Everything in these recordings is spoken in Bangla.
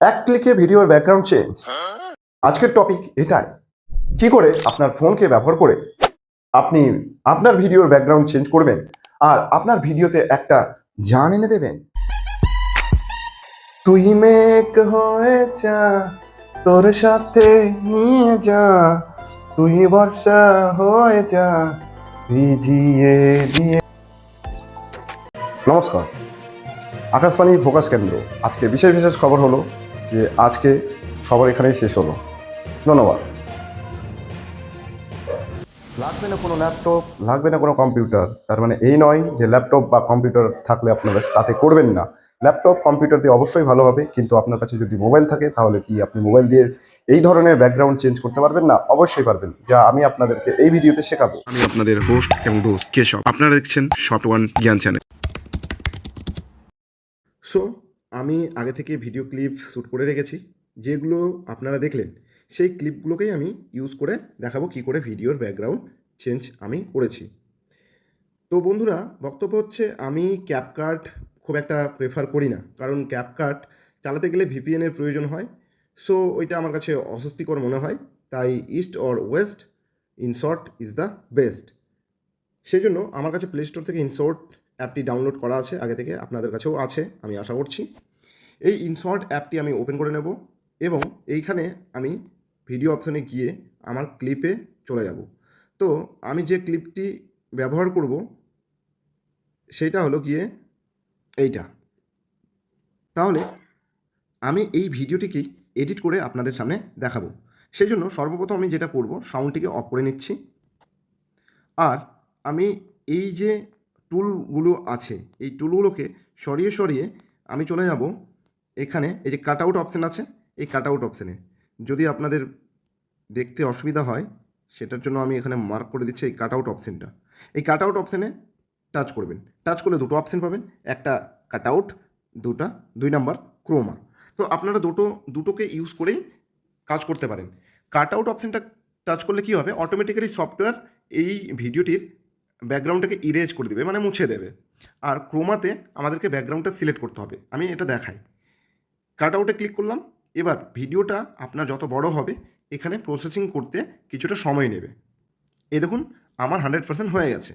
এক ক্লিকে ভিডিওর ব্যাকগ্রাউন্ড চেঞ্জ আজকের টপিক এটাই। কি করে আপনার ফোনকে ব্যবহার করে আপনি আপনার ভিডিওর ব্যাকগ্রাউন্ড চেঞ্জ করবেন আর আপনার ভিডিওতে একটা জান এনে দেবেন? তুই মেঘ হয়ে যা, তোর সাথে নিয়ে যা, তুই বর্ষা হয়ে যা, ভিজিয়ে দিয়ে। নমস্কার। আকাশবাণী ফোকাস কেন্দ্র। আজকে বিশেষ বিশেষ খবর হলো যে আজকে খবর এখানেই শেষ হলো। ধন্যবাদ। লাগবে না কোনো ল্যাপটপ লাগবে না কোনো কম্পিউটার তার মানে এই নয় যে ল্যাপটপ বা কম্পিউটার থাকলে আপনারা তাতে করবেন না। ল্যাপটপ কম্পিউটার দিয়ে অবশ্যই ভালো হবে কিন্তু আপনার কাছে যদি মোবাইল থাকে তাহলে কি আপনি মোবাইল দিয়ে এই ধরনের ব্যাকগ্রাউন্ড চেঞ্জ করতে পারবেন? না অবশ্যই পারবেন। যা আমি আপনাদেরকে এই ভিডিওতে শেখাবো। আমি আপনাদের হোস্ট এবং দোস্ত কেশব। আপনারা দেখছেন short one Gyan channel so আমি আগে থেকে ভিডিও ক্লিপ শ্যুট করে রেখেছি, যেগুলো আপনারা দেখলেন, সেই ক্লিপগুলোকেই আমি ইউজ করে দেখাবো কী করে ভিডিওর ব্যাকগ্রাউন্ড চেঞ্জ আমি করেছি। তো বন্ধুরা, বক্তব্য হচ্ছে আমি ক্যাপকার্ট খুব একটা প্রেফার করি না, কারণ ক্যাপকার্ট চালাতে গেলে ভিপিএনের প্রয়োজন হয় সো ওইটা আমার কাছে অস্বস্তিকর মনে হয়, তাই east or west in short is the best সেই জন্য আমার কাছে প্লে স্টোর থেকে ইনশর্ট অ্যাপটি ডাউনলোড করা আছে, আগে থেকে আপনাদের কাছেও আছে, আমি আশা করছি। এই ইনশর্ট অ্যাপটি আমি ওপেন করে নেব এবং এইখানে আমি ভিডিও অপশানে গিয়ে আমার ক্লিপে চলে যাব। তো আমি যে ক্লিপটি ব্যবহার করব সেইটা হলো গিয়ে এইটা। তাহলে আমি এই ভিডিওটিকে এডিট করে আপনাদের সামনে দেখাবো। সেই জন্য সর্বপ্রথম আমি যেটা করব সাউন্ডটিকে অফ করে নিচ্ছি। আর আমি এই যে টুলগুলো আছে। এই টুলগুলোকে সরিয়ে সরিয়ে আমি চলে যাব এখানে, এই যে কাট আউট অপশান আছে, এই কাট আউট অপশানে যদি আপনাদের দেখতে অসুবিধা হয়, সেটার জন্য আমি এখানে মার্ক করে দিচ্ছি এই কাট আউট অপশানটা এই কাট আউট অপশানে টাচ করবেন। টাচ করলে দুটো অপশান পাবেন, একটা কাট আউট দুটা, দুই নাম্বার ক্রোমা তো আপনারা দুটো, দুটোকে ইউজ করেই কাজ করতে পারেন। কাট আউট অপশানটা টাচ করলে কী হবে? অটোমেটিক্যালি সফটওয়্যার এই ভিডিওটির ব্যাকগ্রাউন্ডটাকে ইরেজ করে দেবে মানে মুছে দেবে। আর ক্রোমাতে আমাদেরকে ব্যাকগ্রাউন্ডটা সিলেক্ট করতে হবে। আমি এটা দেখাই। কাট আউটে ক্লিক করলাম। এবার ভিডিওটা আপনার যত বড় হবে, এখানে প্রসেসিং করতে কিছুটা সময় নেবে। এ দেখুন, আমার হান্ড্রেড পার্সেন্ট হয়ে গেছে।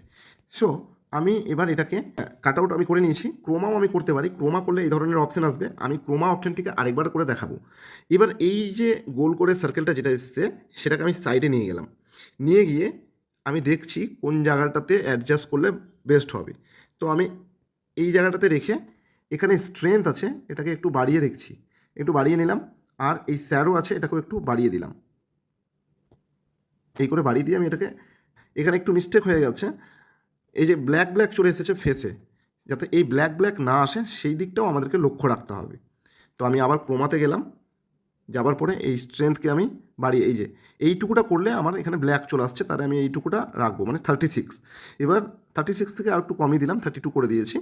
সো আমি এবার এটাকে কাট আউট আমি করে নিয়েছি। ক্রোমাও আমি করতে পারি। ক্রোমা করলে এই ধরনের অপশান আসবে। আমি ক্রোমা অপশানটিকে আরেকবার করে দেখাবো। এবার এই যে গোল করে সার্কেলটা যেটা এসছে, সেটাকে আমি সাইডে নিয়ে গেলাম। নিয়ে গিয়ে আমি দেখছি কোন জায়গাটাতে অ্যাডজাস্ট করলে বেস্ট হবে। তো আমি এই জায়গাটাতে রেখে এখানে স্ট্রেংথ আছে, এটাকে একটু বাড়িয়ে দেখছি। একটু বাড়িয়ে নিলাম, আর এই স্যারও আছে, এটাকেও একটু বাড়িয়ে দিলাম। এই করে বাড়িয়ে দিয়ে আমি এটাকে, এখানে একটু মিস্টেক হয়ে গেছে। এই যে ব্ল্যাক ব্ল্যাক চলে এসেছে ফেসে যাতে এই ব্ল্যাক ব্ল্যাক না আসে, সেই দিকটাও আমাদেরকে লক্ষ্য রাখতে হবে। তো আমি আবার ক্রোমাতে গেলাম যাবার পরে এই স্ট্রেংথকে আমি বাড়িয়ে, এই যে এইটুকুটা করলে আমার এখানে ব্ল্যাক চলে আসছে তার আমি এইটুকুটা রাখব মানে থার্টি সিক্স এবার থার্টি সিক্স থেকে আর একটু কমিয়ে দিলাম থার্টি টু করে দিয়েছি।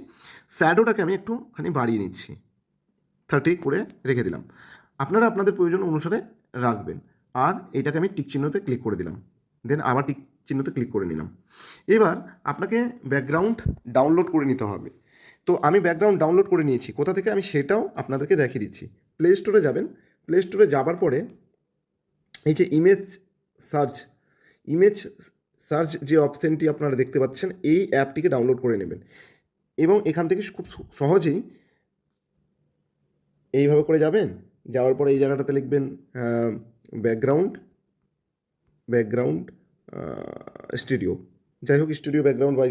স্যাডোটাকে আমি একটুখানি বাড়িয়ে নিচ্ছি। থার্টি করে রেখে দিলাম। আপনারা আপনাদের প্রয়োজন অনুসারে রাখবেন। আর এইটাকে আমি টিক চিহ্নতে ক্লিক করে দিলাম। দেন আবার টিক চিহ্নতে ক্লিক করে নিলাম। এবার আপনাকে ব্যাকগ্রাউন্ড ডাউনলোড করে নিতে হবে। তো আমি ব্যাকগ্রাউন্ড ডাউনলোড করে নিয়েছি। কোথা থেকে আমি সেটাও আপনাদেরকে দেখিয়ে দিচ্ছি। প্লে স্টোরে যাবেন। প্লে স্টোরে যাবার পরে এই যে ইমেজ সার্চ ইমেজ সার্চ যে অপশানটি আপনারা দেখতে পাচ্ছেন, এই অ্যাপটিকে ডাউনলোড করে নেবেন। এবং এখান থেকে খুব সহজেই এইভাবে করে যাবেন। যাওয়ার পরে এই জায়গাটাতে লিখবেন ব্যাকগ্রাউন্ড ব্যাকগ্রাউন্ড স্টুডিও যাই হোক স্টুডিও ব্যাকগ্রাউন্ড বা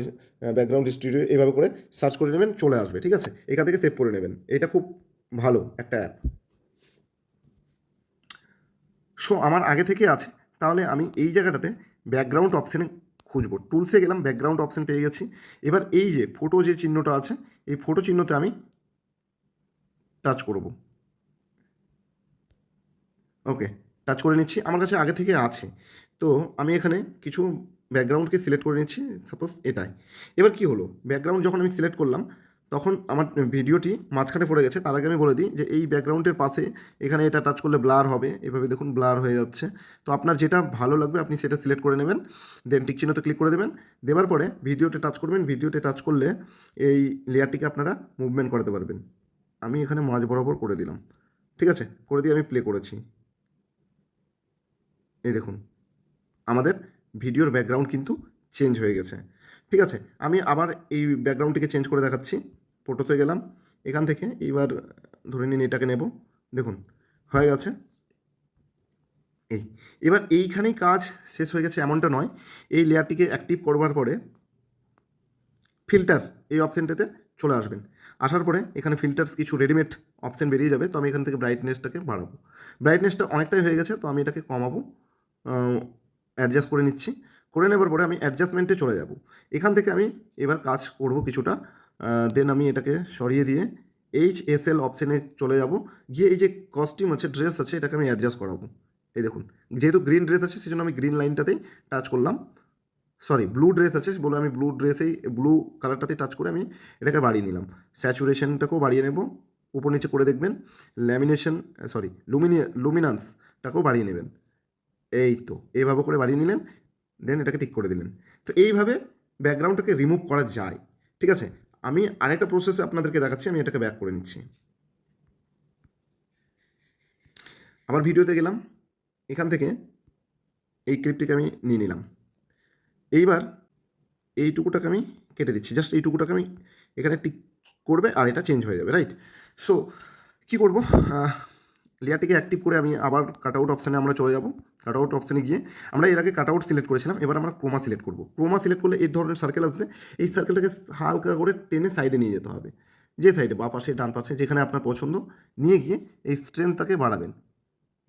ব্যাকগ্রাউন্ড স্টুডিও এইভাবে করে সার্চ করে নেবেন, চলে আসবে, ঠিক আছে? এখান থেকে সেভ করে নেবেন। এটা খুব ভালো একটা অ্যাপ সো আমার আগে থেকে আছে। তাহলে আমি এই জায়গাটাতে ব্যাকগ্রাউন্ড অপশানে খুঁজবো। টুলসে গেলাম ব্যাকগ্রাউন্ড অপশান পেয়ে গেছি। এবার এই যে ফটো যে চিহ্নটা আছে, এই ফটো চিহ্নতে আমি টাচ করব। ওকে টাচ করে নিচ্ছি। আমার কাছে আগে থেকে আছে। তো আমি এখানে কিছু ব্যাকগ্রাউন্ডকে সিলেক্ট করে নিচ্ছি। সাপোজ এটাই। এবার কি হলো? ব্যাকগ্রাউন্ড যখন আমি সিলেক্ট করলাম তখন আমার ভিডিওটি মাঝখানে পড়ে গেছে, তার আগে আমি বলে দিই যে এই ব্যাকগ্রাউন্ডের পাশে এখানে এটা টাচ করলে ব্লার হবে, এভাবে দেখুন ব্লার হয়ে যাচ্ছে। তো আপনার যেটা ভালো লাগবে আপনি সেটা সিলেক্ট করে নেবেন দেন টিক চিহ্নতে ক্লিক করে দেবেন, দেওয়ার পরে ভিডিওতে টাচ করবেন, ভিডিওতে টাচ করলে এই লেয়ারটিকে আপনারা মুভমেন্ট করাতে পারবেন। আমি এখানে মাঝ বরাবর করে দিলাম, ঠিক আছে? করে দিয়ে আমি প্লে করেছি। এই দেখুন, আমাদের ভিডিওর ব্যাকগ্রাউন্ড কিন্তু চেঞ্জ হয়ে গেছে, ঠিক আছে? আমি আবার এই ব্যাকগ্রাউন্ডটিকে চেঞ্জ করে দেখাচ্ছি। ফটোতে গেলাম, এখান থেকে এইবার ধরে নিন এটাকে নেব। দেখুন, হয়ে গেছে। এই, এবার এইখানেই কাজ শেষ হয়ে গেছে এমনটা নয়। এই লেয়ারটিকে অ্যাক্টিভ করবার পরে ফিল্টার এই অপশানটাতে চলে আসবেন। আসার পরে এখানে ফিল্টার্স কিছু রেডিমেড অপশান বেরিয়ে যাবে, তো আমি এখান থেকে ব্রাইটনেসটাকে বাড়াবো। ব্রাইটনেসটা অনেকটাই হয়ে গেছে, তো আমি এটাকে কমাবো। অ্যাডজাস্ট করে নিচ্ছি। করে নেবার পরে আমি অ্যাডজাস্টমেন্টে চলে যাব। এখান থেকে আমি এবার কাজ করব কিছুটা। দেন আমি এটাকে সরিয়ে দিয়ে এইচ এস এল অপশানে চলে যাব। গিয়ে এই যে কস্টিউম আছে ড্রেস আছে, এটাকে আমি অ্যাডজাস্ট করাবো। এই দেখুন, যেহেতু গ্রিন ড্রেস আছে, সেজন্য আমি গ্রিন লাইনটাতেই টাচ করলাম। সরি ব্লু ড্রেস আছে, বলে আমি ব্লু ড্রেসেই ব্লু কালারটাতে টাচ করে আমি এটাকে বাড়িয়ে নিলাম। স্যাচুরেশনটাকেও বাড়িয়ে নেব। উপর নিচে করে দেখবেন ল্যামিনেশন সরি লুমিনি লুমিনান্সটাকেও বাড়িয়ে নেবেন। এই তো, এইভাবে করে বাড়িয়ে নিলেন দেন এটাকে ঠিক করে দিলেন। তো এইভাবে ব্যাকগ্রাউন্ডটাকে রিমুভ করা যায়, ঠিক আছে? আমি আরেকটা প্রসেসে আপনাদেরকে দেখাচ্ছি, আমি এটাকে ব্যাক করে নিচ্ছি। আবার ভিডিওতে গেলাম, এখান থেকে এই ক্লিপটিকে আমি নিয়ে নিলাম। এইবার এইটুকুটাকে আমি কেটে দিচ্ছি জাস্ট এইটুকুটাকে আমি এখানে টিক করবে আর এটা চেঞ্জ হয়ে যাবে রাইট সো কী করব? লেয়ারটিকে অ্যাক্টিভ করে আমি আবার কাট আউট অপশানে আমরা চলে যাব। কাট আউট অপশানে গিয়ে আমরা এর আগে কাট আউট সিলেক্ট করেছিলাম, এবার আমরা ক্রোমা সিলেক্ট করব। ক্রোমা সিলেক্ট করলে এই ধরনের সার্কেল আসবে। এই সার্কেলটাকে হালকা করে টেনে সাইডে নিয়ে যেতে হবে। যে সাইডে বা পাশে, ডান পাশে, যেখানে আপনার পছন্দ, নিয়ে গিয়ে এই স্ট্রেংথটাকে বাড়াবেন।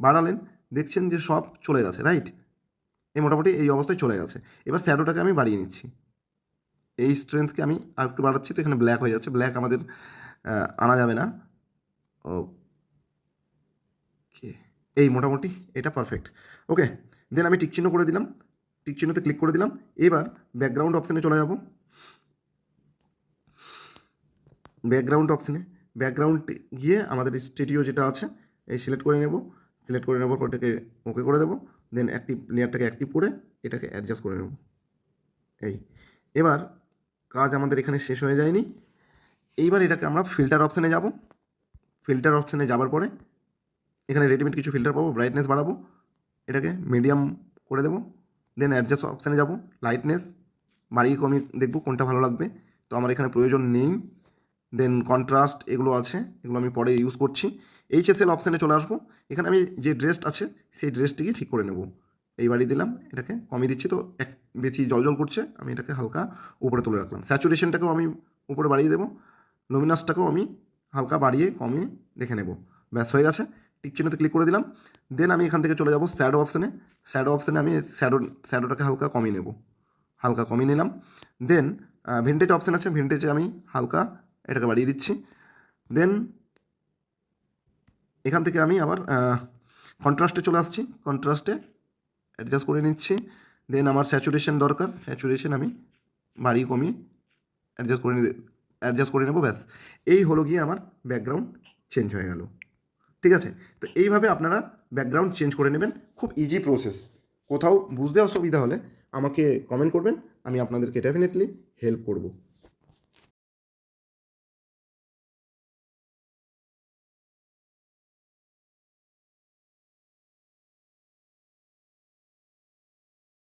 বাড়ালেন, দেখছেন যে সব চলে গেছে রাইট এই মোটামুটি এই অবস্থায় চলে গেছে। এবার স্যাডোটাকে আমি বাড়িয়ে নিচ্ছি। এই স্ট্রেংথকে আমি আর একটু বাড়াচ্ছি, তো এখানে ব্ল্যাক হয়ে যাচ্ছে। ব্ল্যাক আমাদের আনা যাবে না। ওকে, এই মোটামুটি এটা পারফেক্ট ওকে দেন আমি টিক চিহ্ন করে দিলাম। টিক চিহ্নতে ক্লিক করে দিলাম। এবার ব্যাকগ্রাউন্ড অপশানে চলে যাব। ব্যাকগ্রাউন্ড অপশানে ব্যাকগ্রাউন্ড গিয়ে আমাদের স্টুডিও যেটা আছে, এই সিলেক্ট করে নেব। সিলেক্ট করে নেবার পর এটাকে ওকে করে দেবো। দেন অ্যাক্টিভ লেয়ারটাকে অ্যাক্টিভ করে এটাকে অ্যাডজাস্ট করে নেব। এই, এবার কাজ আমাদের এখানে শেষ হয়ে যায়নি। এইবার এটাকে আমরা ফিল্টার অপশানে যাব। ফিল্টার অপশানে যাবার পরে এখানে রেডিমেড কিছু ফিল্টার পাবো ব্রাইটনেস বাড়াবো, এটাকে মিডিয়াম করে দেবো দেন অ্যাডজাস্ট অপশানে যাব লাইটনেস বাড়িয়ে কমিয়ে দেখব কোনটা ভালো লাগবে। তো আমার এখানে প্রয়োজন নেই দেন কন্ট্রাস্ট এগুলো আছে, এগুলো আমি পরে ইউজ করছি। এইচএসএল অপশানে চলে আসব, এখানে আমি যে ড্রেসটা আছে, সেই ড্রেসটিকে ঠিক করে নেব। এই বাড়ি দিলাম, এটাকে কমিয়ে দিচ্ছি, তো এক বেশি জল জল করছে, আমি এটাকে হালকা উপরে তুলে রাখলাম। স্যাচুরেশনটাকেও আমি উপরে বাড়িয়ে দেবো লুমিনাসটাকেও আমি হালকা বাড়িয়ে কমিয়ে দেখে নেব। ব্যাস হয়ে গেছে টিক চিহ্নতে ক্লিক করে দিলাম। দেন আমি এখান থেকে চলে যাব স্যাডো অপশানে স্যাডো অপশানে আমি স্যাডো স্যাডোটাকে হালকা কমিয়ে নেব। হালকা কমিয়ে নিলাম। দেন ভিন্টেজ অপশান আছে। ভিন্টেজে আমি হালকা এটাকে বাড়িয়ে দিচ্ছি। দেন এখান থেকে আমি আবার কন্ট্রাস্টে চলে আসছি। কন্ট্রাস্টে অ্যাডজাস্ট করে নিচ্ছি। দেন আমার স্যাচুরেশন দরকার। স্যাচুরেশন আমি বাড়িয়ে কমিয়ে অ্যাডজাস্ট করে অ্যাডজাস্ট করে নেব ব্যাস। এই হলো গিয়ে আমার ব্যাকগ্রাউন্ড চেঞ্জ হয়ে গেল। ঠিক আছে? তো এইভাবে আপনারা ব্যাকগ্রাউন্ড চেঞ্জ করে নেবেন। খুব ইজি প্রসেস কোথাও বুঝতে অসুবিধা হলে আমাকে কমেন্ট করবেন। আমি আপনাদেরকে ডেফিনেটলি হেল্প করব।